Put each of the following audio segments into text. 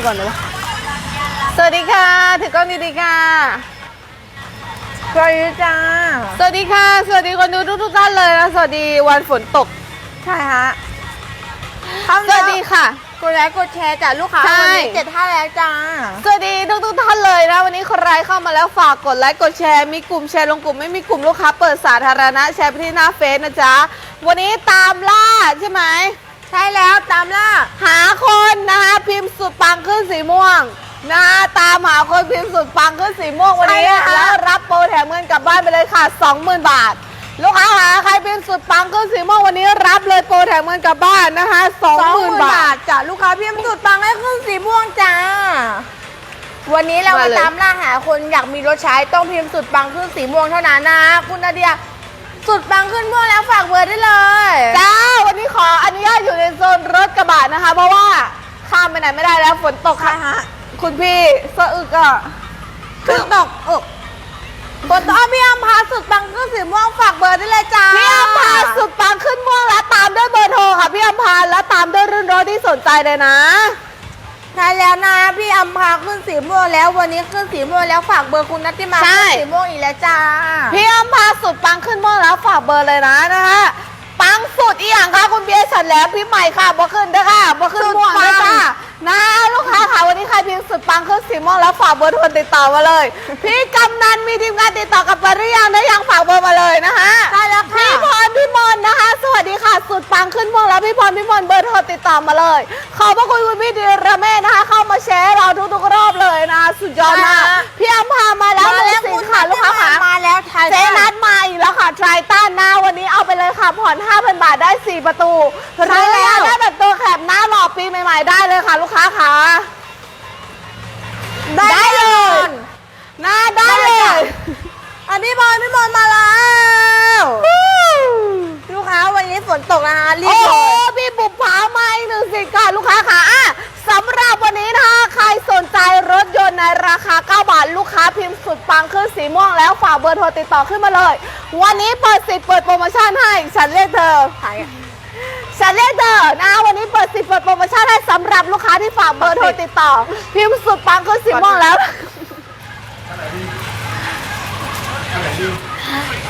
ทิ้งก่อนนะวะสวัสดีค่ะ ถือกล้องดีๆค่ะ สวัสดีจ้า สวัสดีค่ะ สวัสดีคนดูทุกๆท่านเลยนะสวัสดีวันฝนตก ใช่ฮะสวัสดีค่ะ กดไลค์กดแชร์จ้ะลูกค้าใช่วันนี้เจ็ดท่าแล้วจ้า สวัสดีทุกทุกๆท่านเลยนะ วันนี้ใครเข้ามาแล้วฝากกดไลค์กดแชร์มีกลุ่มแชร์ลงกลุ่มไม่มีกลุ่มลูกค้าเปิดสาธารณะแชร์ไปที่หน้าเฟซนะจ๊ะ วันนี้ตามล่าใช่ไหม ใช่แล้วตามล่าหาคนนะคะพิมพ์สุดปังขึ้นสีม่วงนะคะตามหาคนพิมพ์สุดปังขึ้นสีม่วงวันนี้ ใช่ค่ะ แล้วรับโปรแถมเงินกลับบ้านไปเลยค่ะ 20,000 บาท ลูกค้าหาใครพิมพ์สุดปังขึ้นสีม่วงวันนี้รับเลยโปรแถมเงินกลับบ้านนะคะสองหมื่น20,000 บาบาททจ้ะลูกค้าพิมพ์สุดปังให้ขึ้นสีม่วงจ้า วันนี้เรามามาเลย ตามล่าหาคนอยากมีรถใช้ต้องพิมพ์สุดปังขึ้นสีม่วงเท่านั้นนะคุณนาเดีย สุดปังขึ้นม่วงแล้วฝากเบอร์ได้เลย จ้า วันนี้ขออนุญาตอยู่ในโซนรถกระบะนะคะ เพราะว่าข้ามไปไหนไม่ได้แล้วฝนตกค่ะคุณพี่สะอึกอะขึ้นตกเออฝนตกอ้าวพี่อัมพาสุดปังขึ้นสีม่วงฝากเบอร์ได้เลยจ้า พี่อัมพาสุดปังขึ้นม่วงแล้วตามด้วยเบอร์โทรค่ะ พี่อัมพาแล้วตามด้วยรุ่นรถที่สนใจเลยนะ ใช่แล้วนะพี่อัมพาขึ้นสีม่วงแล้ววันนี้ขึ้นสีม่วงแล้วฝากเบอร์คุณนัตติมาใช่ ขึ้นสีม่วงอีกแล้วจ้า พี่อัมพาสุดปังขึ้นม่วงแล้วฝากเบอร์เลยนะนะคะ ปังสุดอีหยังค่ะคุณเบียร์ฉันแล้วพี่ใหม่ค่ะบ่ขึ้นเด้อค่ะบ่ขึ้นม่วงเด้อค่ะนะลูกค้าค่ะวันนี้ใครพิมพ์สุดปังขึ้นสีม่วงแล้วฝากเบอร์โทรติดต่อมาเลย พี่กำนันมีทีมงานติดต่อกลับมาหรือยังได้ยังฝากเบอร์มาเลยนะคะใช่แล้วค่ะพี่พรพี่มนนะคะ สวัสดีค่ะ สุดปังขึ้นม่วงแล้วพี่พรพี่มนเบอร์โทรติดต่อมาเลย ขอบพระคุณคุณพี่ดีระเมศนะคะ เข้ามาแชร์เราทุกๆรอบเลยนะ สุดยอดมากพี่อัมพามาแล้วมาแล้วสิคุณ ค่ะ ผ่อน 5,000 บาทได้ 4 ประตูใช่แล้วได้แบบตัวแคบหน้าหล่อปีใหม่ ๆ ได้เลยค่ะ ลูกค้าค่ะได้เลย หน้าได้เลได้ยจ้ะอันพี่บอลพี่บอลมาแล้ว ลูกค้าวันนี้ฝนตกนะคะรีบโอ้เลโหยพี่บุปผามาอีกหนึ่งสิทธิ์ค่ะ ลูกค้าค่ะอะ สำหรับวันนี้นะคะ ใครสนใจรถยนต์ในราคา 9 บาท ลูกค้าพิมพ์สุดปังขึ้นสีม่วงแล้วฝากเบอร์โทรติดต่อขึ้นมาเลย วันนี้เปิดสิทธิ์เปิดโปรโมชั่นให้ ฉันเรียกเธอฉันเรียกเธอนะวันนี้เปิดสิทธิ์เปิดโปรโมชั่นให้สำหรับลูกค้าที่ฝากเบอร์โทรติดต่อ พิมพ์สุดปังขึ้นสีม่วงแล้ว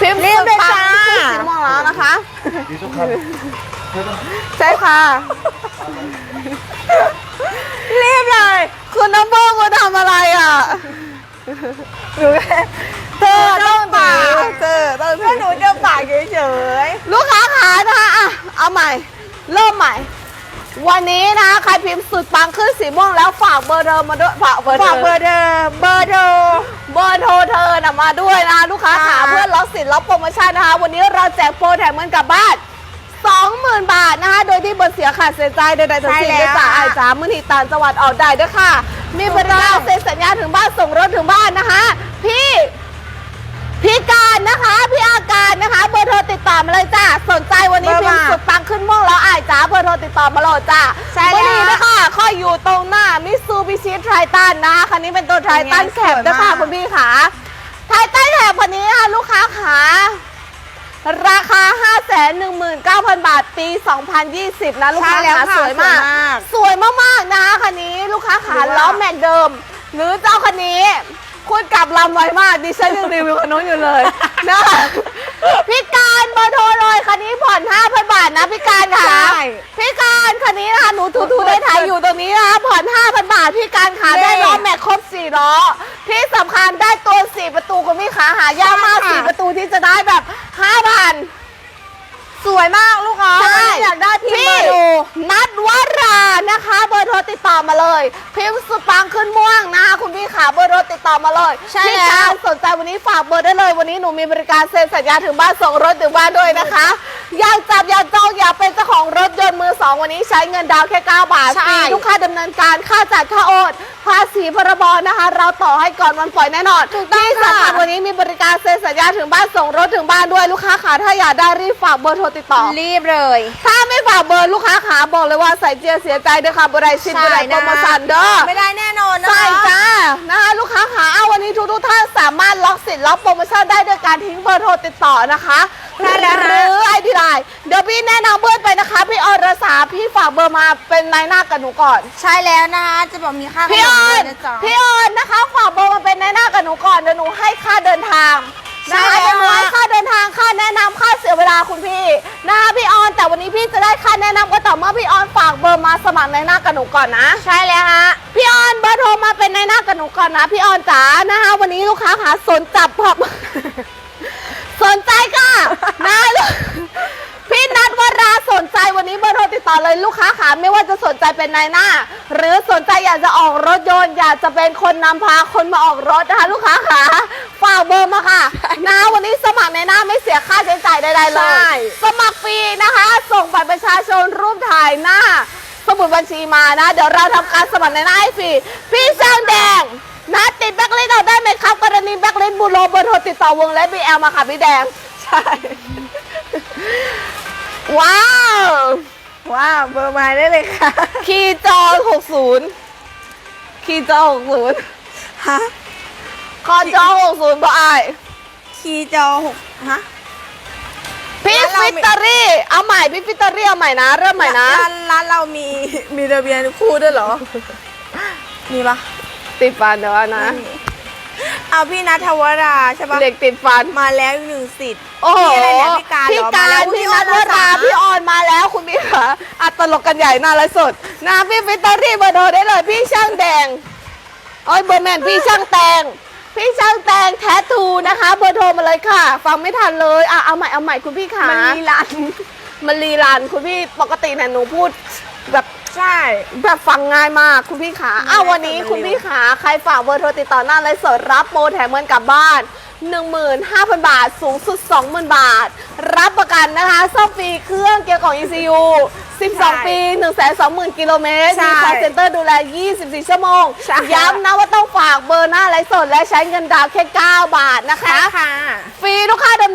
พิมพ์รีสุบดเลยปังจ้าขึ้นสีม่วงแล้วนะคะ ดีทุกคันเธอต้องใช่ค่ะ รีบเลย คุณน้ำโบคุณทำอะไรอะหนูเธอต้องตาเธอต้องแค่หนูจะฝากเฉยลูกค้าขานะคะอะเอาใหม่ เริ่มใหม่ วันนี้นะคะใครพิมพ์สุดปังขึ้นสีม่วงแล้วฝากเบอร์เธอมาด้วยฝากเบอร์ๆเธฝากอเบอร์เดิมเบอร์โทรเบอร์โทรเธอนะมาด้วยนะคะลูกค้าขาค่ะเพื่อล็อกสิทธิ์ล็อกโปรโมชั่นนะคะ วันนี้เราแจกโปรแถมเงินกลับบ้าน 20,000 บาทนะคะ โดยที่บนเสียขาดเสียใจใดๆทั้งสิ้นด้วยจ้าไอ้จ้ามือนีต่างจังหวัดออกได้ด้วยค่ะ มีบริการเซ็นสัญญาถึงบ้านส่งรถถึงบ้านนะคะ พี่พี่การนะคะพี่อาการนะคะเบอร์โทรติดต่อมาเลยจ้าสนใจวันนี้เบอร์พิมพ์มาสุดปังขึ้นม่วงแล้วอ้ายจ้าเบอร์โทรติดต่อมาเลยจ้าใช่แล้ววันนี้นะคะข้ออยู่ตรงหน้ามิซูบิชิไทรตันนะคะคันนี้เป็นตัวไทรตันแคปนะคะสวยมากคุณพี่ขาไทรตันแคปคันนี้ค่ะลูกค้าขา ราคา 519,000 บาท ปี 2020 นะลูกค้าใช่แล้วขาค่ะสวยมาก สวยมากสวยมากๆนะคะคันนี้ลูกค้าขาสวยมากล้อแม็กเดิม หรือเจ้าคันนี้ คุณกลับลำไวมากดิฉันยังรีวิวคันนู้นอยู่เลยนะคะ พี่การเบอร์โทรเลยคันนี้ผ่อน5,000บาทนะพี่การค่ะ ใช่ พี่การคันนี้นะคะหนูทูทูได้ถ่ายอยู่ตรงนี้นะคะผ่อน5,000บาทพี่การขาเย้ได้ล้อแม็กครบ4ล้อที่สำคัญได้ตัว 4 ประตูคุณพี่ขาหายากมาก ใช่ค่ะ 4 ประตูที่จะได้แบบ5,000 สวยมากลูกค้าใช่อยากได้พิมพ์พี่มาดู นัดวรานะคะ เบอร์โทรติดต่อมาเลย พิมพ์สุดปังขึ้นม่วงนะคะคุณพี่ขาเบอร์โทรติดต่อมาเลยใช่พี่แล้ว การสนใจวันนี้ฝากเบอร์ได้เลย วันนี้หนูมีบริการเซ็นสัญญาถึงบ้านส่งรถถึงบ้านด้วยนะคะอยากจับอยากจองอยากเป็นเจ้าของรถยนต์มือสองวันนี้ใช้เงินดาวน์แค่ 9 บาทใช่ ฟรีทุกค่าดำเนินการค่าจัดค่าโอนภาษีพรบนะคะ เราต่อให้ก่อนวันปล่อยแน่นอนถูกต้องที่สำคัญค่ะวันนี้มีบริการเซ็นสัญญาถึงบ้านส่งรถถึงบ้านด้วยลูกค้าขาถ้าอยากได้รีบฝากเบอร์โทรติดต่อ รีบเลย ถ้าไม่ฝากเบอร์ลูกค้าขาบอกเลยว่าใส่เจียเสียใจเด้อค่ะบรายชินบรายโปรโมชั่นเด้อไม่ได้แน่นอนนะใช่จ้านะคะลูกค้าขาเอาวันนี้ทุกทุกๆท่านสามารถล็อกสิทธิ์ล็อกโปรโมชั่นได้ด้วยการทิ้งเบอร์โทรติดต่อนะคะใช่แล้วหรือไอดีไลน์เดี๋ยวพี่แนะนำเพื่อนไปนะคะ พี่อรสาพี่ฝากเบอร์มาเป็นนายหน้ากับหนูก่อน ใช่แล้วนะคะจะบอกมีค่าขพี่นอมอด้วยนนะจ๊ะพี่ออนนะคะฝากเบอร์มาเป็นนายหน้ากับหนูก่อนเดี๋ยวหนูให้ค่าเดินทาง ใช่นะคะแล้วเดี๋ยวหนูให้ค่าเดินทางค่าแนะนำค่าเสียเวลาคุณพี่นะคะพี่ออนแต่วันนี้พี่จะได้ค่าแนะนำก็ต่อเมื่อพี่ออนฝากเบอร์มาสมัครนายหน้ากับหนูก่อนนะ ใช่แล้วฮะ พี่ออนเบอร์โทรมาเป็นในหน้ากับหนูก่อนนะ พี่ออนจ๋านะคะวันนี้ลูกค้าหาสนจับผับสนใจค่ะนะลูกพี่นัทวราสนใจวันนี้เบอร์โทรติดต่อเลยลูกค้าขาไม่ว่าจะสนใจเป็นนายหน้า หรือสนใจอยากจะออกรถยนต์อยากจะเป็นคนนำพาคนมาออกรถนะคะ ลูกค้าขาฝากเบอร์มาค่ะ ในหน้าไม่เสียค่าใช้จ่ายใดๆเลใช่ ย สมัครฟรีนะคะ ส่งบัตรประชาชนรูปถ่ายหน้า สมุดบัญชีมานะ เดี๋ยวเราทำการสมัครในหน้าให้ฟรีพี่ช่างแดงนะติดแบ็คลิสต์เอาได้ไหมครับกรณีแบ็คลิสต์บูโรเบอร์โทรติดต่อวงและบีแอลมาค่ะพี่แดง ใช่ ว้าว ว้าวเบอร์มาได้เลยค่ะ คีย์จอ60 คีย์จอ60 ฮะ คอจอ60บอไอาย คีย์จอหกฮะ พี่ร้านเราฟิมีตเตอรี่ เอาใหม่พี่ฟิตเตอรี่เอาใหม่นะ เริ่มใหม่นะ ร้านร้านเรามีมีทะเบียนคู่ด้วยเหรอ มีปะติดฟันเดี๋ยวนะ ไม่มีเอาพี่นัทวราใช่ปะเด็กติดฟัน มาแล้วอีกหนึ่งสิทธิ์โอ้โหพี่อะไรเนี่ยพี่การเหรอพี่การมาแล้วพี่พี่นัทวออนรามาพี่ออนมาแล้วคุณพี่คะอัดตลกกันใหญ่หน่าไรสดนะพี่ฟิตเตอรี่เบอร์โทรได้เลยพี่ช่างแดงโอ้ยเบอร์แมนพี่ช่างแตง พี่ช่างแตงแททูนะคะ เบอร์โทรมาเลยค่ะ ฟังไม่ทันเลยอะเอาใหม่เอาใหม่คุณพี่ขามันมีร้านมันรีรันคุณพี่ปกติเนี่ยหนูพูดแบบใช่ แบบฟังง่ายมากคุณพี่ขาอ้าววันนี้มันเร็วคุณพี่ขาใครฝากเบอร์โทรติดต่อหน้าไลฟ์สดรับโปรแถมเงินกลับบ้าน 15,000 บาท สูงสุด 20,000 บาท รับประกันนะคะซ่อมฟรีเครื่องเกียร์ของ ECU 12 ปี 120,000 กิโลเมตรใช่มีคอเซ็นเตอร์ดูแล 24 ชั่วโมงใช่ย้ำนะว่าต้องฝากเบอร์หน้าไลฟ์สดและใช้เงินดาวน์แค่ 9 บาทนะคะ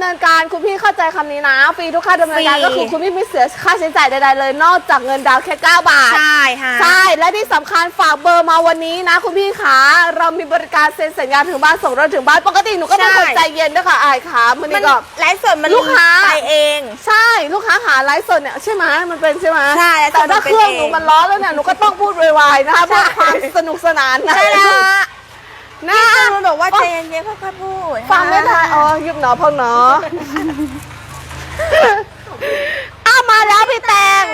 เนินการคุณพี่เข้าใจคำนี้นะฟรีทุกค่าดำเนินการฟรี ก็คือคุณพี่ไม่เสียค่าใช้จ่ายใดๆเลย นอกจากเงินดาวน์แค่9บาท ใช่ค่ะ ใช่ และที่สำคัญฝากเบอร์มาวันนี้นะ คุณพี่ขาเรามีบริการเซ็นสัญญาถึงบ้านส่งรถถึงบ้านปกติหนูก็เป็นคนใช่ ใจเย็นด้วยค่ะอายขามันมันี่นก็ ไลฟ์สดมันลูกค้า ไปเอง ใช่ลูกค้าขาไลฟ์สดเนี่ยใช่ไหมมันเป็นใช่ไหมใช่ไลฟ์สแต่ดถ้ามันเป็นเครื่องเองหนูมันร้อนแล้วเนี่ยหนูก็ต้องพูดไวๆนะคะเพื่อความสนุกสนานนะ ใช่แล้วฮะ นะพี่คุณบอกว่าใจเย็นๆค่อยๆพูดฟังไม่ทันอ๋อยุบหนอพองหนอ อ้าวมาแล้วพี่แตง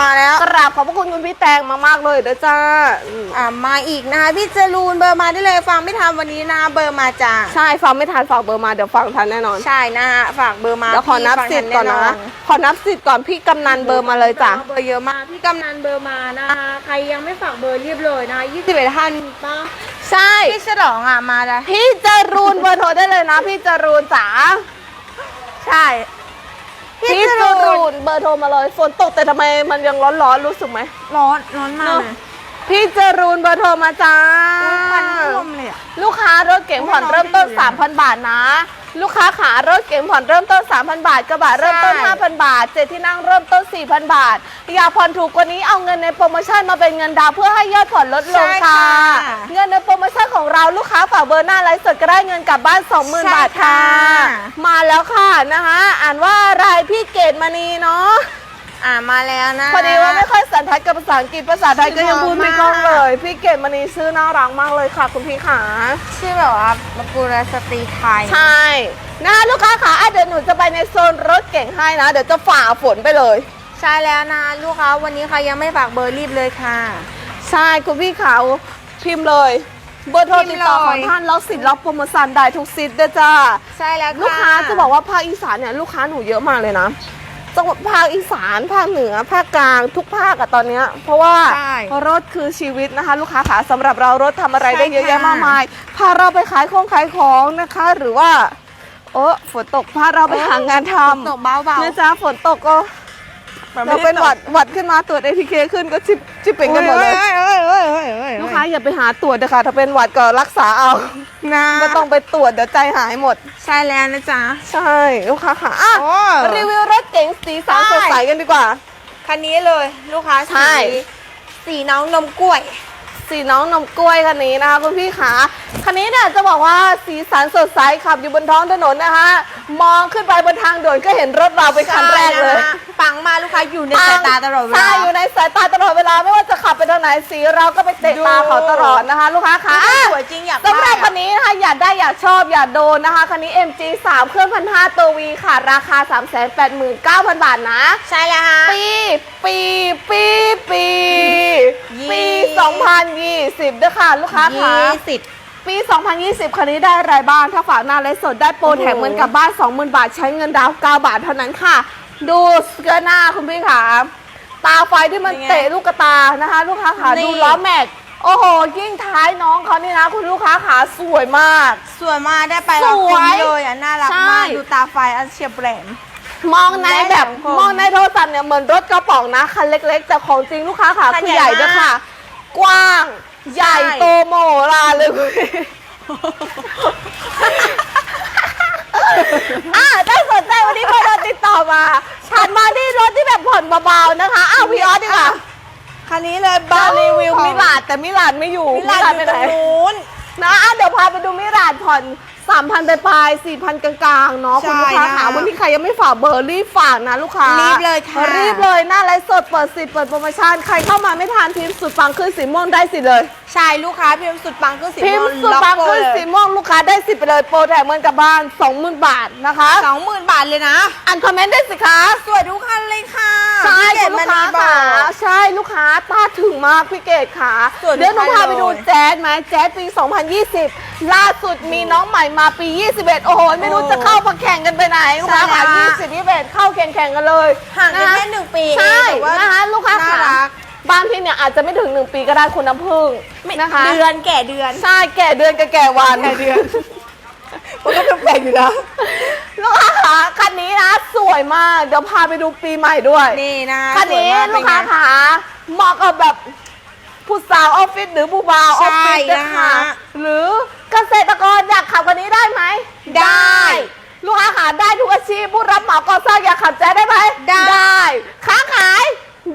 มาแล้วกราบขอบพระคุณคุณพี่แตงมากๆเลยเด้อจ้าอืมอ่ามาอีกนะคะพี่จรูนเบอร์มาได้เลยฟังไม่ทันวันนี้นะเบอร์มาจ้าใช่ฟังไม่ทันฝากเบอร์มาเดี๋ยวฟังทันแน่นอน ใช่นะฮะฝากเบอร์มาแล้วขอนับพี่สิฟัทงธิ์ทัก่อนนะแขอนับสิทธิ์ก่อนพี่กำนันเบอร์มาเลยจ้ะเบอร์เยอะมากพี่กำนันเบอร์มานะคะใครยังไม่ฝากเบอร์รีบเลยนะ21ท่านป้าใช่พี่ฉลองอะมาเลยพี่จรูนเบอร์โทรได้เลยนะ พี่จรูนจ๋าใช่ พี่จรูนเบอร์โทรมาเลยฝนตกแต่ทำไมมันยังร้อนๆรู้สึกไหม ร้อนร้อนมากเลยพี่จรูนเบอร์โทรมาจ้าควันท่วมเลยอะลูกค้ารถเก๋งผ่อนเริ่มต้น 3,000 บาทนะ ลูกค้าขารถเก๋งผ่อนเริ่มต้น 3,000 บาทกระบะเริ่มต้นใช่5,000 บาทเจ็ดที่นั่งเริ่มต้น 4,000 บาท อยากผ่อนถูกกว่านี้เอาเงินในโปรโมชั่นมาเป็นเงินดาวน์เพื่อให้ยอดผ่อนลดลงค่ะ เงินในโปรโมชั่นของเราลูกค้าฝากเบอร์หน้าไลฟ์สดก็ได้เงินกลับบ้าน 20,000 บาทค่ะ มาแล้วค่ะนะคะ อ่านว่าอะไรพี่เกดมณีเนาะ อ่ามาแล้วนะ พอดีว่าไม่ค่อยสันทัดกับภาษาอังกฤษภาษาไทยก็ยังพูดไม่คล่องเลย พี่เกดมณีชื่อน่ารักมากเลยค่ะ คุณพี่ขาชื่อแบบว่ามากุลสตรีไทย ใช่นะลูกค้าขาอะเดี๋ยวหนูจะไปในโซนรถเก่งให้นะ เดี๋ยวจะฝ่าฝนไปเลย ใช่แล้วนะลูกค้าวันนี้ใครยังไม่ฝากเบอร์รีบเลยค่ะ ใช่คุณพี่ขาวพิมพ์เลยเบอร์โทรติดต่อของพิมพ์เลยท่านล็อกสิทธิ์ล็อกโปรโมชั่นได้ทุกสิทธิ์เด้อจ้าใช่แล้วลูกค้าจะบอกว่าภาคอีสานเนี่ยลูกค้าหนูเยอะมากเลยนะ จังหวัดภาคอีสานภาคเหนือภาคกลางทุกภาคอะตอนเนี้ยเพราะว่าใช่รถคือชีวิตนะคะ ลูกค้าขาสำหรับเรารถทำอะไรได้เยอะใช่แยะค่ะมากมายพาเราไปขายของขายของนะคะ หรือว่าโอ้ฝนตกพาเราไปหางานทำ ตกเบาๆนะจ๊ะฝนตกก็ เราเป็นหวัดหวัดขึ้นมาตรวจ ATK ขึ้นก็จิบจิบเป็นกันหมดเลยลูกค้าอย่าไปหาตรวจนะคะถ้าเป็นหวัดก็รักษาเอานะไม่ต้องไปตรวจเดี๋ยวใจหายหมด ใช่แล้วนะจ๊ะ ใช่ลูกค้าค่ะอะโอ้รีวิวรถเก๋งสีสันใช่ สดใสกันดีกว่า คันนี้เลย ลูกค้าใช่ สีสีน้องนมกล้วย สสีน้องนมกล้วยคันนี้นะคะคุณพี่ขาคันนี้เนี่ยจะบอกว่าสีสันสดใสขับอยู่บนท้องถนนนะคะ มองขึ้นไปบนทางด่วนก็เห็นรถเราเป็นคันแรกเลยใช่นะคะปังมากลูกค้าอยู่ในสายตาตลอดเวลาใช่อยู่ในสายตาตลอดเวลาไม่ว่าจะขับไปทางไหนสีเราก็ไปเตะตาเขาตลอดนะคะ ลูกค้าขาสวยจริงอยากสำหรับได้คันนี้นะคะอยากได้อยากชอบอยากโดนนะคะคันนี้ MG 3เครื่องพันห้าตัววีค่ะ ราคา 389,000 บาทนะ ใช่แล้วฮะปีปีปีปียี่ปี2020ด้วยค่ะลูกค้าค่ะยี่สิบ ปี 2020 คันนี้ได้อะไรบ้างถ้าฝากหน้าไลฟ์สดได้โปรแถมเงินกลับบ้าน 20,000 บาท ใช้เงินดาวน์9บาทเท่านั้นค่ะ ดูสเกอร์หน้าคุณพี่ขาตาไฟที่มันเป็นไงเตะลูกกระตานะคะ ลูกค้าขานี่ ดูล้อแม็ก โอ้โห ยิ่งท้ายน้องเขานี่นะ คุณลูกค้าขาสวยมาก สวยมากได้ไปสแล้ววยคุ้มเลยอะน่ารักใช่ มากดูตาไฟอันเฉียบแหลม มองในแบบแม่ของผมมองในโทรศัพท์เนี่ยเหมือนรถกระป๋องนะ คันเล็ก ๆ แต่ของจริงลูกค้าขาคันคือใหใหญ่ญ่ด้วยมากค่ะ กว้าง ใหญ่ใช่ โตโมลาเลยคุณพี่อะถ้าสนใจวันนี้เบอร์โทรติดต่อมาฉันมาที่รถที่แบบผ่อนเบาๆนะคะอ้าวพี่ออสดีกว่า คันนี้เลยบารีวิวของมิลาดแต่มิลาดไม่อยู่มิลาดอยู่ตรงนู้น นะอะเดี๋ยวพาไปดูมิลาดผ่อน สามพันปลายสี่พันกลางๆเนาะคุณลูกค้าใช่นะคะขาวันนี้ใครยังไม่ฝากเบอร์รีบฝากนะลูกค้ารีรีบเลยค่ะรีบเลยหน้าไลฟ์สดเปิดสิทธิ์เปิดโปรโมชั่นใครเข้ามาไม่ทานทีมสุดปังขึ้นสีม่วงได้สิทธิ์เลย ใช่ลูกค้าพิมพ์สุดปังคือสีพิมม่วพ์งสุดล็อกปังโปรขึ้นเลสียม่วงลูกค้าได้สิทธิ์ไปเลยโปรแถมเงินกลับบ้าน 20,000 บาทนะคะสองหมื่นบาทเลยนะ อันคอมเมนต์ได้สิคะสวยทุกคันเลยค่ะใช่พี่เกคุดณลูมกค้าณีบอค่ะกใช่ลูกค้าตาถึงมากพี่เกดค่ะสวยทุกเดี๋ยวหนูพาไปดูคันเลยแจ๊สไหมแจ๊สปี 2020 ล่าสุดมีน้องใหม่มาปี 21 โอ้โหไม่รู้โอ้จะเข้ามาแข่งกันไปไหนลูกค้าค่ะใช่แล้ว20 21เข้าแข่งแข่งๆกันเลยห่างกันนะแค่หนึ่งปีใช่แต่ว่านะคะลูกค้าน่าค่ะรัก บางทีเนี่ยอาจจะไม่ถึง1ปีก็ได้คุณน้ำผึ้งไม่นะคะ เดือนแก่เดือนใช่แก่เดือนกับแก่วัน แก่เดือนมันก็แปลกอยู่นะลูกค้าค่ะคันนี้นะ สวยมาก เดี๋ยวพาไปดูปีใหม่ด้วยนี่นะคันนี้สวยมลูกค้าเป็นไงขาเหมาะกับแบบผู้สาวออฟฟิศหรือผู้บ่าวออฟฟิศใช่นะคะนะคะหรือเกษตรกรอยากขับคันนี้ได้ไหม ได้ ลูกค้าขาได้ทุกอาชีพผู้รับเหมาก่อสร้างอยากขับแจ๊สได้ไหมได้ได้ค้าขาย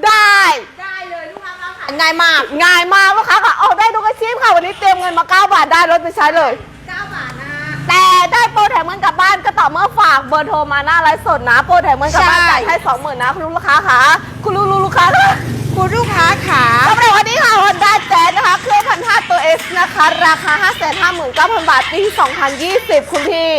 ได้ ได้เลยลูกค้าค้าขายง่ายมาก ง่ายมากลูกค้าค่ะออกได้ทุกอาชีพค่ะ วันนี้เตรียมเงินมา 9 บาทได้รถไปใช้เลย 9 บาทนะแต่ได้โปรแถมเงินกลับบ้านก็ต่อเมื่อฝากเบอร์โทรมาหน้าไลฟ์สดนะ โปรแถมเงินกลับบ้านใช่จ่ายให้สองหมื่นนะคุณลูกค้าค่ะคุณลูกลูกค้าค่ะคุณลูกค้าขาสำหรับวันนี้ค่ะ Honda Jazz นะคะ เครื่องพันห้าตัว S นะคะ ราคา 5 5 9 0 0 0 บาทปี 2020 คุณพี่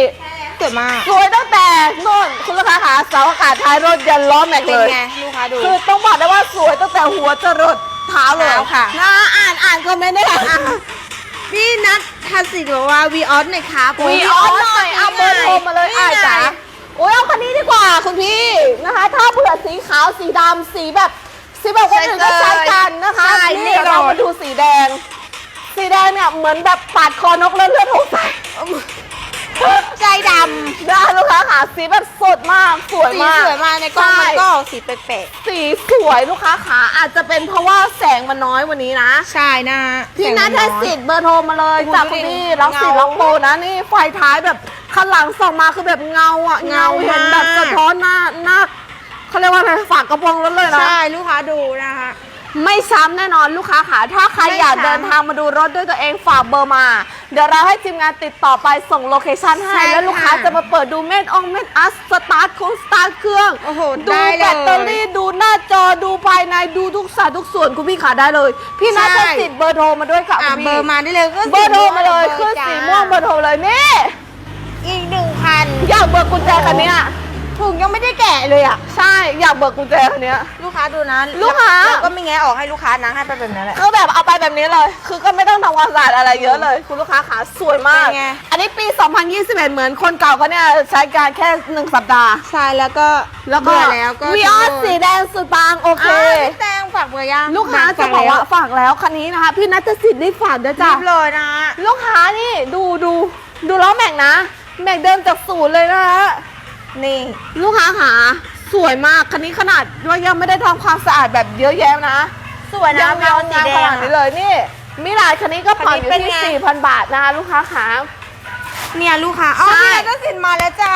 สวยมาก สวยตั้งแต่นู่นคุณลูกค้าค่ะเสาอากาศท้ายรถยันล้อแม็กเป็เลนย ไงลูกค้าดู คือต้องบอกได้ว่าสวยตั้งแต่หัวจรดเท้าเลยเท้าค่ะ นะอ่านอ่านคอมเมนต์ได้ค่ะพี่นัททัศสิบอกว่าวีออสหน่อยครับวีออสหน่อยเอาเบอร์โทรมาเลยนี่อ่าไงจ๋าโอ้ยเอาคันนี้ดีกว่าคุณพี่นะคะ ถ้าเผื่อสีขาวสีดำสีแบบสีแบบคนอื่นก็ใช้กันนะคะใช่นี่นี่เดี๋ยวเรามาดูสีแดง สีแดงเนี่ยเหมือนแบบปาดคอนกแล้วเลือดหกใส่ ใจดได้ลูกค้าค่ะสีแบบสดมากสวยำสีมาก สวยมากในกล้องมันใช่ก็ออกสีแปลกสีสวยลูกค้าขาอาจจะเป็นเพราะว่าแสงมันน้อยวันนี้นะๆใช่นะฮะพี่นัทได้สิทธิ์เบอร์โทรมาเลยโอ้โหจากดูคุณดิพี่ล็อกสิทธิ์เงาล็อกโปรนะนี่ไฟท้ายแบบข้างหลังส่องมาคือแบบเงาอะเงาเงามากเห็นแบบสะท้อนหน้าหน้าเขาเรียกว่าอะไรฝากกระโปรงรถเลยนะ ใช่ลูกค้าดูนะคะ ไม่ซ้ำแน่นอนลูกค้าขาถ้าใครไม่อยากซ้ำเดินทางมาดูรถด้วยตัวเองฝากเบอร์มา เดี๋ยวเราให้ทีมงานติดต่อไปส่งโลเคชั่นให้ใช่แล้วลูกค้าค่ะจะมาเปิดดูเมนองเมนอัสสตาร์ทโคงสตาร์ทเครื่องโอ้โหดูได้เลยแบตเตอรี่ดูหน้าจอดูภายในดูทุกสายทุกส่วนคุณพี่ขาได้เลย พี่นัทใช่ จะติดเบอร์โทรมาด้วยค่ะอะคุณเบอพี่ร์มาได้เลยก็เบอร์โทรมาเลยบขึ้นจ้าสีม่วงเบอร์โทรเลยนี่ อีกหนึ่งคัน อยากเบิกกุญแจคันเนี้ย ถุงยังไม่ได้แกะเลยอะ ใช่อยากเบิกกุญแจคันเนี้ย ลูกค้าดูนะลูกค้าแล้วก็ไม่แงะออกให้ลูกค้านะให้ไปแบบนั้นแหละ คือแบบเอาไปแบบนี้เลย คือก็ไม่ต้องทำความสะอาดอะไรเยอะเลย คุณลูกค้าขาสวยมาก เป็นไง อันนี้ปี 2021 เหมือนคนเก่าเขาเนี่ยใช้การแค่1สัปดาห์ ใช่แล้วก็แล้วก็เบื่อแล้วก็วีออสสีแดงสุดบางโอเค อ่าพี่แตงฝากเบอร์ยังลูกค้าจะบอกว่าฝากแล้วคันนี้นะคะ พี่นัทสิทธิ์ได้ฝากด้วยจ้ะ รีบเลยนะ ลูกค้านี่ดูดูดูล้อแม็กนะ แม็กเดิมจากศูนย์เลยนะฮะ นี่ ลูกค้าขาสวยมากคันนี้ขนาดว่ายังไม่ได้ทำความสะอาดแบบเยอะแยะนะสวยนะยังเงาสีงามแดขงนาดนี้เลยนี่มิลานคันนี้ก็ผ่อนอยู่คันนี้เป็นที่ไง4,000บาทนะคะลูกค้าขาเนี่ยลูกค้าอ๋อใช่เนี่ยเจ้าสินมาแล้วจ้า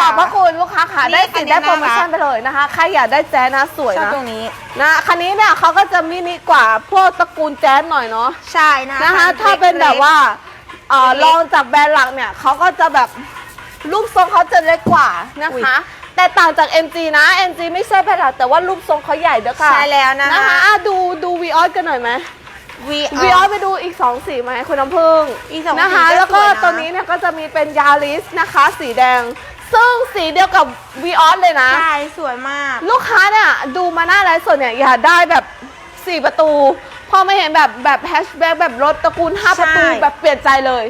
ขอบพระคุณลูกค้าค่ะนี่ได้สิทธิ์ได้อันนี้โปรโมชั่นน่ารักไปเลยนะคะใครอยากได้แจ๊สนะสวยชอบนะตรงนี้นะคันนี้เนี่ยเขาก็จะมินิกว่าพวกตระกูลแจ๊สหน่อยเนาะใช่นะนะคะถ้าเป็นแบบว่าเอ่อลองจากแบรนด์หลักเนี่ยเขาก็จะแบบ รูปทรงเขาจะเล็กกว่านะคะ แต่ต่างจาก MG นะ MG ไม่ใช่แบรนด์หลักแต่ว่ารูปทรงเขาใหญ่เด้อค่ะใช่แล้วนะนะคะคะอะดูดูวีออสกันหน่อยไหมวีวีออสไปดูอีก 2 สีไหมคุณน้ำพึ่งอีกสองนะคะ สีก็แล้วก็สวยนะ ตัวนี้เนี่ยก็จะมีเป็นยาริสนะคะ สีแดง ซึ่งสีเดียวกับวีออสเลยนะ ใช่สวยมาก ลูกค้าเนี่ยดูมาหน้าไลฟ์สดเนี่ยอยากได้แบบ 4 ประตู พอไม่เห็นแบบแบบแฮชแบ็กแบบรถตระกูล5ประตูใช่แบบเปลี่ยนใจเลย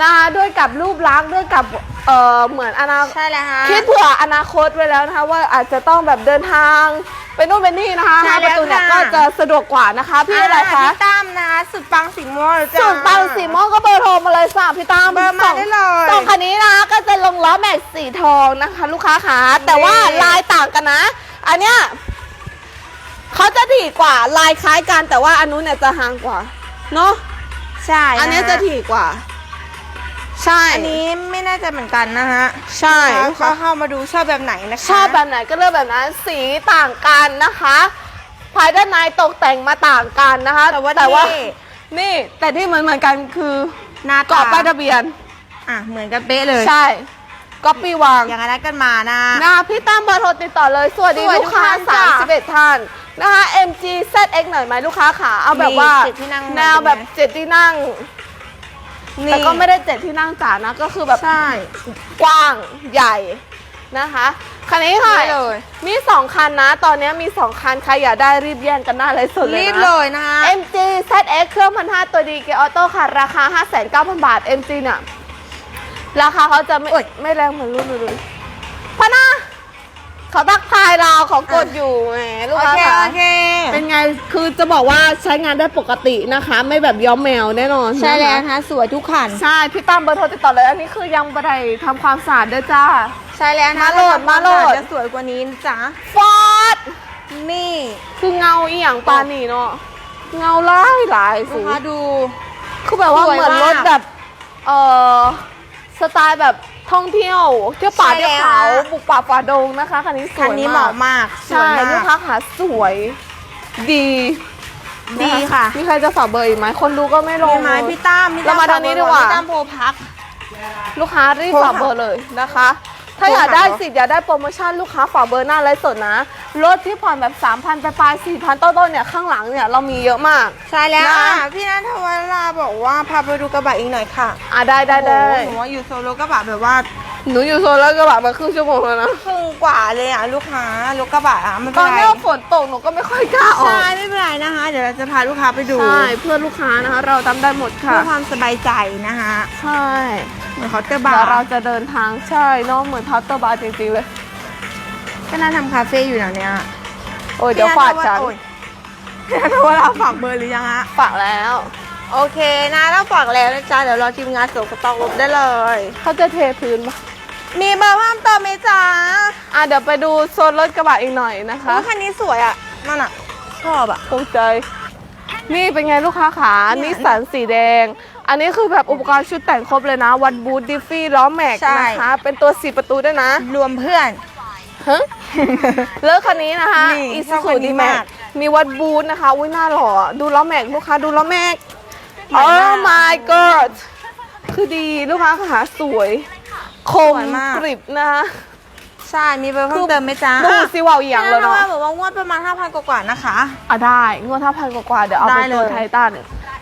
นะคะด้วยกับรูปลักษณ์ด้วยกับเอ่อเหมือนอนาใช่แล้วค่ะคิดเผื่ออนาคตไว้แล้วนะคะว่าอาจจะต้องแบบเดินทางไปนู่นไปนี่นะคะใช่ห้าประตูเนี่ยแล้วค่ะ ก็จะสะดวกกว่านะคะพี่อะไรคะพี่ตั้มนะคะสุดปังสีม่วงจ้า ส่วนปังสีม่วงก็เบอร์โทรมาเลยสามพี่ตามเบอร์มาได้เลยสองคันนี้นะก็จะลงล้อแม็กซ์สีทองนะคะ ลูกค้าขาแต่ว่านี่ลายต่างกันนะ อันเนี้ยเขาจะถี่กว่าลายคล้ายกันแต่ว่าอันนู้นเนี่ยจะห่างกว่าเนาะ ใช่อันเนี้ยจะถี่กว่า ใช่ อันนี้ไม่น่าจะเหมือนกันนะฮะใช่ลูกค้าเข้ามาดูชอบแบบไหนนะคะ ชอบแบบไหนก็เลือกแบบนั้นสีต่างกันนะคะภายด้านในตกแต่งมาต่างกันนะคะแต่ว่าแต่ว่านี่นี่แต่ที่เหมือนเหมือนกันคือหน้ากรอบป้ายทะเบียน อะเหมือนกันเป๊ะเลย ใช่ก๊อปปี้วางอย่างนั้นกันมานะนะคะพี่ตั้มเบอร์โทรติดต่อเลย สวัสดีสวัสดีลูกค้าทุกท่านจ้ะ31ท่านนะคะ MG ZX หน่อยไหมลูกค้าขาเอาแบบว่าเจ็ดที่นั่งแนวแบบเจ็ดที่นั่ง นี่ แต่ก็ไม่ได้เจ็ดที่นั่งจ๋านะ ก็คือแบบใช่ กว้างใหญ่นะคะคันนี้ค่ะนี่เลย มี2คันนะ ตอนนี้มี2คันใครอยากได้รีบแย่งกันหน้าเลยสุดเลยนะ รีบเลยนะคะ MG ZX เครื่องพันห้าตัวดีเกียร์ออโต้ค่ะ ราคา 59,000 บาท MG เนี่ย ราคาเขาจะไม่โอ๊ย ไม่แรงเหมือนรุ่นอื่นพะนะ เขาตักทายเราเขากดอยู่แหมลูกโอค้าเคค่ะโอเค เป็นไงคือจะบอกว่าใช้งานได้ปกตินะคะ ไม่แบบย้อมแมวแน่นอนใช่แล้วนะนะคะคะสวยทุกคัน ใช่พี่ตั้มเบอร์โทรติดต่อเลย อันนี้คือยังบันไดทำความสะอาดด้วยจ้า ใช่แล้วนะมาโหลดมาโหลด จะสวยกว่านี้นะจ๊ะฟอร์ดนี่คือเงาอีหยังปานนี่เนาะเงาหลายหลายลูสูกงค้าดู คือแบบว่าสวยเหมือนรถมากแบบเออสไตล์แบบ ท่องเที่ยว เที่ยวป่าใช่เที่ยวแล้วเขานะบุกป่าฝ่าดงนะคะคันนี้สคัวนยนี้มากเหมาะมากสใช่วยลูกมาค้ากขาสวยดีดีค่ะ มีใครจะฝากเบอร์อีกไหมคนดูก็ไม่ลง มีไหมพี่ตั้มพี่ตั้เรามาทางนี้ดีกว่า พี่ตั้มโพพัก ลูกค้ารีบโทรฝากหาเบอร์เลยนะคะ ถ้าโทรอยากได้หาเหรอสิทธิ์อยากได้โปรโมชั่นลูกค้าฝากเบอร์หน้าไลฟ์สดนะรถที่ผ่อนแบบ 3,000ไปปลาย4,000 ต้นๆเนี่ยข้างหลังเนี่ยเรามีเยอะมาก ใช่แล้วนะ อะพี่นัทวราบอกว่าพาไปดูกระบะอีกหน่อยค่ะอะได้ได้ได้ โอ้โหหนูว่าอยู่โซโลกระบะแบบว่า หนูอยู่โซนแล้วกระบะมาครึ่งชั่วโมงแล้วนะครึ่งกว่าเลยอะลูกค้ารถกระบะอะไม่ตเป็อนนไรนี้ฝนตกหนูก็ไม่ค่อยกล้าออกใช่ไม่เป็นไรนะคะ เดี๋ยวเราจะพาลูกค้าไปดูใช่เพื่อนลูกค้านะคะ เราทำได้หมดเพื่ค่ะอความสบายใจนะคะใช่เหมือนเขาน์เตอร์เดี๋บายวร์เราจะเดินทางใช่เน้องเหมือนทัตเตอร์บาร์จริงๆเลย ก็น่าทำคาเฟ่อยู่แถวเนี้ยโอ้ยเดี๋ยวฝากฉันโอ้ยพี่นัทวราฝากเบอร์หรือยังฮะ ฝากแล้ว โอเคนะเราฝากแล้วนะจ๊ะ เดี๋ยวรอทีมงานส่งสต็อกรถได้เลย เขาจะเทพื้นปะ มีเบอร์เพิ่มเติมไหมจ๊ะอะเดี๋ยวไปดูโซนรถกระบะอีกหน่อยนะคะ โอ้คันนี้สวยอะนั่นอะ ชอบอะตกใจ นี่เป็นไงลูกค้าขาเนี่ยนิสสันสีแดง อันนี้คือแบบอุปกรณ์ชุดแต่งครบเลยนะ วัดบูทดิฟฟี่ล้อแม็กใช่ นะคะ เป็นตัวสี่ประตูด้วยนะ รวมเพื่อน ฮะเลิกคันนี้นะคะนี่อีชอซูบคัซูนนี้ดีแม็มากกมีวัดบูธนะคะ อุ้ยหน้าหล่อดูล้อแม็กลูกค้าดูล้อแม็ก ใหม่โอ้มาก my god คือดีลูกค้าขาสวย คมสวยมากกริบนะคะใช่ มีเบอร์เพิ่มเติมไหมจ๊ะดูสิว่าวอีหยังแล้วเนาะบอกว่างวดประมาณ 5,000 กว่าๆนะคะ อะได้ งวดห้าพันกว่าๆเดี๋ยวเอาได้เป็นตัวเลยไททัน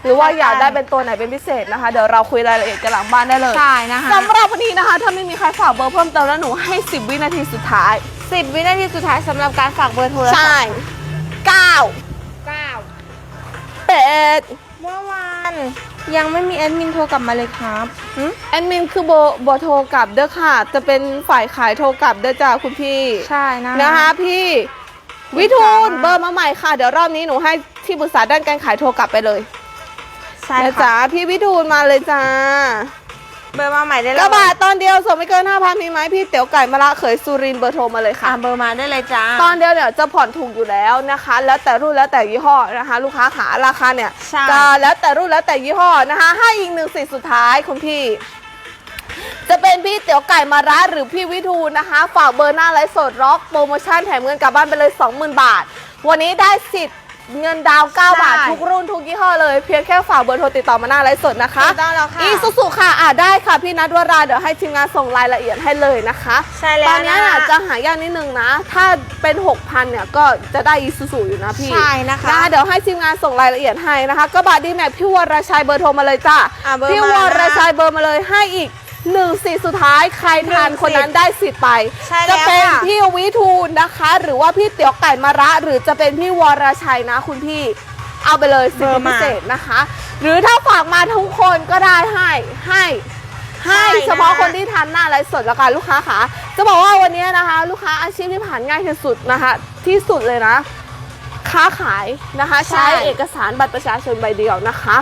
หรือว่าไททันอยากได้เป็นตัวไหนเป็นพิเศษนะคะ เดี๋ยวเราคุยรายละเอียดกันหลังบ้านได้เลยใช่นะคะสำหรับวันนี้นะคะ ถ้าไม่มีใครฝากเบอร์เพิ่มเติมแล้วหนูให้ 10 วินาทีสุดท้าย 10 วินาทีสุดท้ายสำหรับการฝากเบอร์โทรศัพท์ใช่เก้า9แปด เมื่อวานยังไม่มีแอดมินโทรกลับมาเลยครับหึแอดมินคือโบโบโทรกลับเด้อค่ะ จะเป็นฝ่ายขายโทรกลับเด้อจ้าคุณพี่ ใช่นะนะคะพี่วิทูลจ้าเบอร์มาใหม่ค่ะ เดี๋ยวรอบนี้หนูให้ที่ปรึกษาด้านการขายโทรกลับไปเลยใช่นะค่ะจ๊ะพี่วิทูลมาเลยจ้า เบอร์มาใหม่ได้เลยกระบะตอนเดียวส่งไม่เกิน5,000มีไหมพี่เตี๋ยวไก่มะระเขยสุรินทร์เบอร์โทรมาเลยอะค่ะเบอร์มาได้เลยจ้า ตอนเดียวเนี่ยจะผ่อนถูกอยู่แล้วนะคะ แล้วแต่รุ่นแล้วแต่ยี่ห้อนะคะ ลูกค้าขาราคาเนี่ยใช่ จะแล้วแต่รุ่นแล้วแต่ยี่ห้อนะคะให้อีกหนึ่งสิทธิ์สุดท้ายคุณพี่เป็นพี่เตี๋ยวไก่มาระหรือพี่วิทูลนะคะ ฝากเบอร์หน้าไลฟ์สดร็อกโปรโมชั่นแถมเงินกลับบ้านไปเลย 20,000 บาท วันนี้ได้สิทธิ์ เงินดาวน์9บาทใช่ทุกรุ่นทุกยี่ห้อเลย เพียงแค่ฝากเบอร์โทรติดต่อมาหน้าไลฟ์สดนะคะถูกต้องแล้วค่ะอีซูซูค่ะอะได้ค่ะพี่นัทวราเดี๋ยวให้ทีมงานส่งรายละเอียดให้เลยนะคะใช่แล้วตอนนี้นะอาจจะหายากนิดนึงนะ ถ้าเป็น 6,000เนี่ยก็จะได้อีซูซูอยู่นะพี่ใช่นะคะนะเดี๋ยวให้ทีมงานส่งรายละเอียดให้นะคะกระบะดีแม็กพี่วรชัยเบอร์โทรมาเลยจ้าอะเบอร์พี่มาวรชัยเบอร์มาเลยให้อีก หนึ่งสิทธิ์สุดท้ายใครทานหนึ่งคนนั้นสิทธิ์ได้สิทธิ์ไป ใช่แล้วจะเป็นค่ะ พี่วิทูลนะคะ หรือว่าพี่เตี๋ยวไก่มาระ หรือจะเป็นพี่วรชัยนะคุณพี่ เอาไปเลยสิทธิพิเศษนะคะ หรือถ้าฝากมาทุกคนก็ได้ให้ให้ ให้ใช่นะ เฉพาะคนที่ทานหน้าไลฟ์สดแล้วกันลูกค้าค่ะ จะบอกว่าวันนี้นะคะ ลูกค้าอาชีพที่ผ่านง่ายที่สุดนะคะ ที่สุดเลยนะ ค้าขายนะคะ ใช่ใช้เอกสารบัตรประชาชนใบเดียวนะคะ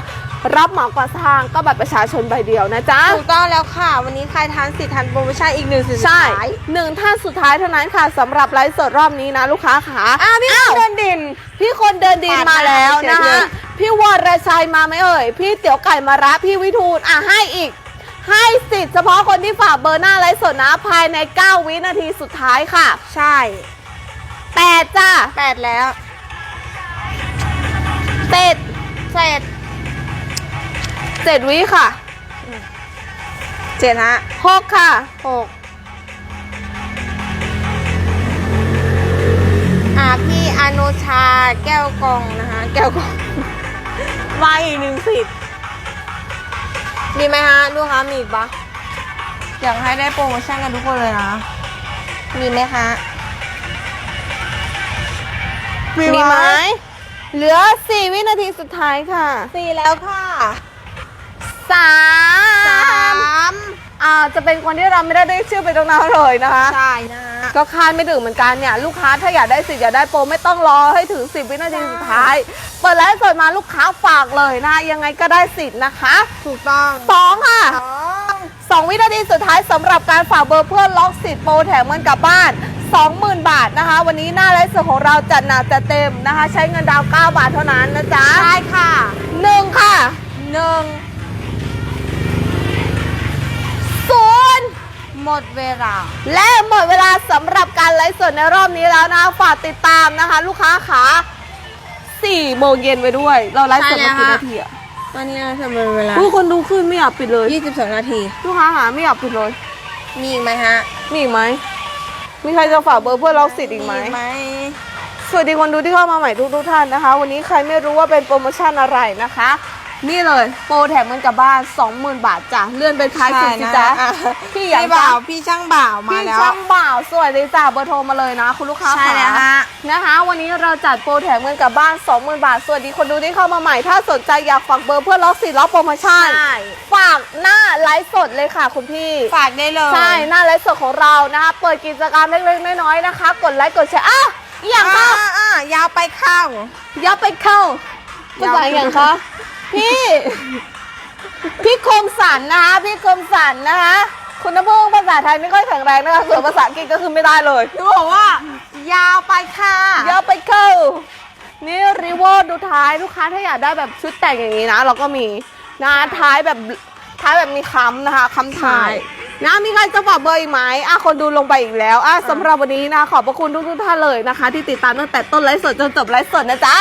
รับเหมาก่อสร้างก็บัตรประชาชนใบเดียวนะจ๊ะ ถูกต้องแล้วค่ะ วันนี้ใครทานสิทธิ์ทานโปรโมชั่นอีกหนึ่งสิทธิ์สุดใช่ท้ายหนึ่งท่านสุดท้ายเท่านั้นค่ะสำหรับไลฟ์สดรอบนี้นะลูกค้าขาอะพี่คนเดินดิน พี่คนเดินดินปาดมาแล้วหน้านะเฉคะยพี่วรชัยมาไหมเอ่ย พี่เตี๋ยวไก่มารับพี่วิทูลอะให้อีก ให้สิทธิ์เฉพาะคนที่ฝากเบอร์หน้าไลฟ์สดนะภายใน 9 วินาทีสุดท้ายค่ะใช่แปดจ้าแปดแล้วเจ็ดเจ็ด เจ็ดวิค่ะเจ็ดฮะหกค่ะหกอ่าพี่อนุชาแก้วกองนะคะแก้วกองมาอีกหนึ่งสิทธิ์มีไหมฮะลูกค้ามีอีกปะอยากให้ได้โปรโมชั่นกันทุกคนเลยนะ มีไหมคะ มีไหม เหลือ4วินาทีสุดท้ายค่ะสี่แล้วค่ะ สาสามมอ่าจะเป็นคนที่เราไม่ได้ได้ชื่อไปตรงนั้นเลยนะคะ ใช่นะฮะก็คาดไม่ถึงเหมือนกันเนี่ยลูกค้าถ้าอยากได้สิทธิ์อยากได้โปรไม่ต้องรอให้ถึง 10 วินาทีสุดท้าย เปิดไลฟ์สดมาลูกค้าฝากเลยนะ ยังไงก็ได้สิทธิ์นะคะถูกต้องสองค่ะสองสองวินาทีสุดท้ายสำหรับการฝากเบอร์เพื่อล็อกสิทธิ์โปรแถมเงินกลับบ้าน 20,000 บาทนะคะ วันนี้หน้าไลฟ์สดของเราจัดหนักจัดเต็มนะคะ ใช้เงินดาวน์9บาทเท่านั้นนะจ๊ะใช่ค่ะหนึ่งค่ะหนึ่ง หมดเวลา และหมดเวลาสำหรับการไลฟ์สดในรอบนี้แล้วนะฝากติดตามนะคะ ลูกค้าขา4โมงเย็นไปด้วย เราไลฟ์สดมากี่นาทีอะตอนนี้เราทำเวลาผู้คนดูขึ้นไม่อยากปิดเลย22นาที ลูกค้าหาไม่อยากปิดเลย มีอีกไหมฮะ มีอีกไหมมีใครจะฝากเบอร์เพื่อล็อกสิทธิ์อีกไหมไหมสวัสดีคนดูที่เข้ามาใหม่ทุกทุกๆท่านนะคะ วันนี้ใครไม่รู้ว่าเป็นโปรโมชั่นอะไรนะคะ นี่เลย โปรแถมเงินกลับบ้าน 20,000 บาทจ้ะเลื่อนไปท้ายสุดสิจ๊ะอ่พี่อยากพี่บ่าวพี่ช่างบ่าวมาพี่แล้ว ช่างบ่าวสวยเลยจ้ะเบอร์โทรมาเลยนะ คุณลูกค้าใช่แล้วค่ะฮะ นะคะ วันนี้เราจัดโปรแถมเงินกลับบ้าน 20,000 บาท สวัสดีคนดูที่เข้ามาใหม่ ถ้าสนใจอยากฝากเบอร์เพื่อล็อกสิทธิ์ล็อกโปรโมชั่นใช่ฝากหน้าไลฟ์สดเลยค่ะคุณพี่ ฝากได้เลย ใช่หน้าไลฟ์สดของเรานะคะ เปิดกิจกรรมเล็กๆน้อยๆนะคะ กดไลค์กดแชร์อะอหย่างอ่าค่ะอ่ายาวไปเข้ายับไปเข้าภาษาอย่างคะ พี่ พี่คมสันนะคะ พี่คมสันนะคะ คุณน้ำพึ่งภาษาไทยไม่ค่อยแข็งแรงนะคะส่วนภาษาอังกฤษก็คือไม่ได้เลยหนูบอกว่า ยาวไปค่ะยับไปเข้า นี่รีวอร์ดูท้ายลูกค้าถ้าอยากได้แบบชุดแต่งอย่างนี้นะ เราก็มีนะท้ายแบบท้ายแบบมีคำนะคะคำท้าย นะมีใครจะฝากเบอร์อีกไหมอะคนดูลงไปอีกแล้วอะสำหรับวันนี้นะขอบพระคุณทุกๆท่านเลยนะคะ ที่ติดตามตั้งแต่ต้นไลฟ์สดจนจบไลฟ์สดนะจ๊ะ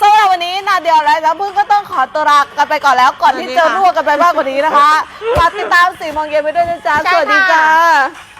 สำหรับวันนี้นาเดียวและน้ำพึ่งก็ต้องขอตัวลากันไปก่อนแล้วก่อนที่จะรั่วกันไปมากกว่านี้นะคะฝากติดตามสี่โมงเย็นไปด้วยนะจ๊ะใช่สวัสดีค่ะจ้า